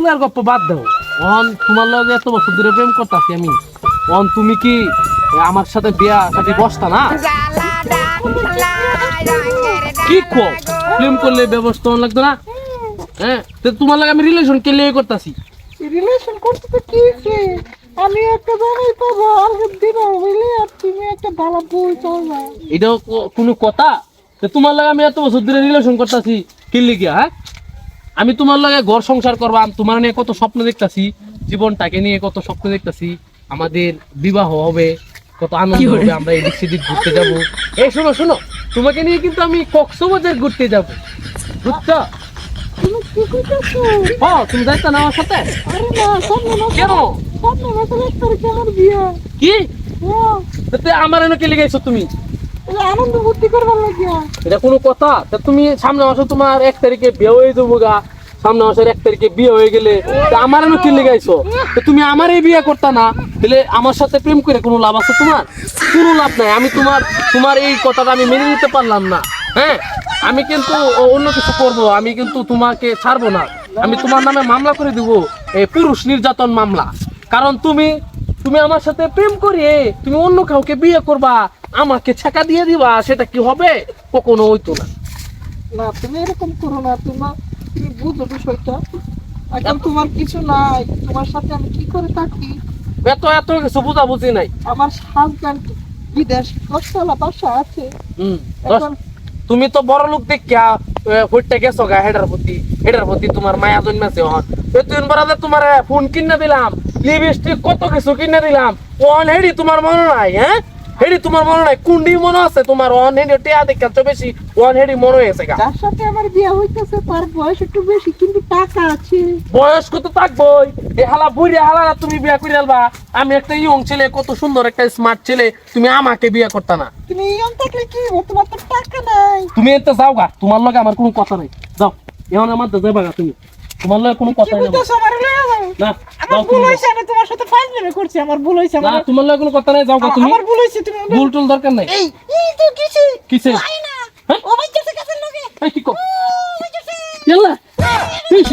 স্কুলের গপ্প বাদ দাও। অন তোমার লগে এত বছর ধরে প্রেম করতেছি আমি। অন তুমি কি আমার সাথে বিয়া সাথে বসতা না? কি কো প্রেম করলে ব্যবস্থা অন লাগতো না? হ্যাঁ? তো তোমার লাগে আমি রিলেশন কে লিয়ে করতেছি? রিলেশন করতে তো কি? আমি একটা জামাই পাবো আগের দিন হইলে আর তুমি একটা ভালো বই চাইবা। এটাও কোনো কথা? তো তোমার লাগে আমি এত বছর ধরে রিলেশন করতেছি কি লিগিয়া হ্যাঁ? আমি তোমার লাগে ঘর সংসার করবাম তোমার নিয়ে কত স্বপ্ন দেখতাছি জীবনটাকে নিয়ে কত স্বপ্ন দেখতাছি আমাদের বিবাহ হবে কত আনন্দ হবে আমরা এদিক সেদিক ঘুরতে যাব। এই শোনো শোনো তোমাকে নিয়ে কিন্তু আমি কক্সবাজার ঘুরতে যাব। বুঝছ? তুমি কি ও তুমি যাইতা না আমার সাথে? কেন? কি? আমার এনে কে লেগেছো তুমি? এটা কোনো কথা? তা তুমি সামনে মাসে তোমার এক তারিখে বিয়ে হয়ে যাব গা। সামনে মাসের এক তারিখে বিয়ে হয়ে গেলে আমার এনে কি লেগাইছো? তো তুমি আমারই বিয়ে করতা না, তাহলে আমার সাথে প্রেম করে কোনো লাভ আছে তোমার? কোনো লাভ নাই, আমি তোমার তোমার এই কথাটা আমি মেনে নিতে পারলাম না হ্যাঁ? আমি কিন্তু অন্য কিছু করব, আমি কিন্তু তোমাকে ছাড়বো না। আমি তোমার নামে মামলা করে দিব, এই পুরুষ নির্যাতন মামলা। কারণ তুমি তুমি আমার সাথে প্রেম করিয়ে তুমি অন্য কাউকে বিয়ে করবা আমাকে ছেকা দিয়ে দিবা সেটা কি হবে? কখনো হইতো না। না তুমি এরকম করো না তোমার তুমি বুঝো বিষয়টা। এখন তোমার কিছু নাই তোমার সাথে আমি কি করে থাকি? এত এত কিছু বুঝাবুঝি নাই। আমার হাজব্যান্ড বিদেশ দশতলা বাসা আছে। হুম, এখন তুমি তো বড় লোক দেখিয়া হইতে গেছো গা হেডার প্রতি। হেডার প্রতি তোমার মায়া জন্মেছে হন তুই বরাদে তোমার ফোন কিনে দিলাম লিপস্টিক কত কিছু কিনে দিলাম ওন হেডি তোমার মনে নাই হ্যাঁ? হেডি তোমার মনে নাই? কুন্ডি মনে আছে? তোমার ওন হেডি টিয়া দেখছ বেশি ওন হেডি মনে হয়েছে গা। যার সাথে আমার বিয়ে হইতেছে তার বয়স একটু বেশি কিন্তু টাকা আছে। বয়স কত থাকবই? এ হালা বুড়ি হালা তুমি বিয়া করে আলবা। আমি একটা ইয়ং ছেলে কত সুন্দর একটা স্মার্ট ছেলে তুমি আমাকে বিয়া করতা না। তুমি ইয়ং থাকলে কি তোমার তো টাকা নাই। তুমি এতে যাও গা তোমার লগে আমার কোনো কথা নাই। যাও এখন আমার তো যাবা তুমি। তোমার লগে কোনো কথা নাই না আমার ভুল হয়েছে আমি তোমার সাথে ফাইজলামি করছি আমার ভুল হয়েছে না তোমার লগে কোনো কথা নাই যাও তুমি আমার ভুল হয়েছে তুমি ভুল টুল দরকার নাই এই এই তো কিছু কিসে আই না হ্যাঁ? ও ভাই কাছে কাছে লাগে এই কি ভাই কাছে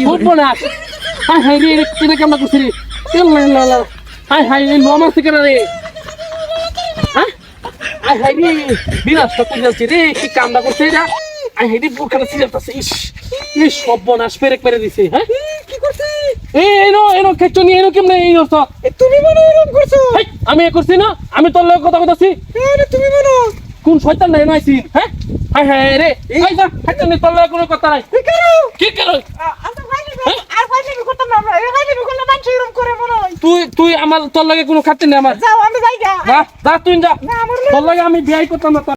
ফুটবল না হাই হাই রে কেন কেমন করছিস রে ইয়াল্লা ইয়াল্লা ইয়াল্লা হাই হাই রে নো থেকে রে হ্যাঁ হাই হাই রে বিনাশ তো যাচ্ছে রে কি কামটা করছে এটা আই রে বুকাটা সিরিয়াস ইস ইস সব বনাস পেরে পেরে দিছে হ্যাঁ? কি করছে? এই এনো এনো খেচ্ছো নি এনো কেমনে এই এ, তুমি মনে হয় এরকম করছ? আমি এ করছি না আমি তোর লগে কথা কইতাছি আরে তুমি মনে কোন শয়তান নাই নাইছি হ্যাঁ? হাই হাই রে এই যা খেচ্ছো নি তোর লগে কোনো কথা নাই। কি করো? কি করো? আর ফাইজলামি করতাম না এই ফাইজলামি করলে মানুষ এরকম করে মনে হয়। তুই তুই আমার তোর লগে কোনো খাচ্ছে না আমার। যাও আমি যাই যা যা তুই যা। না আমার তোর লগে আমি বিয়াই করতাম না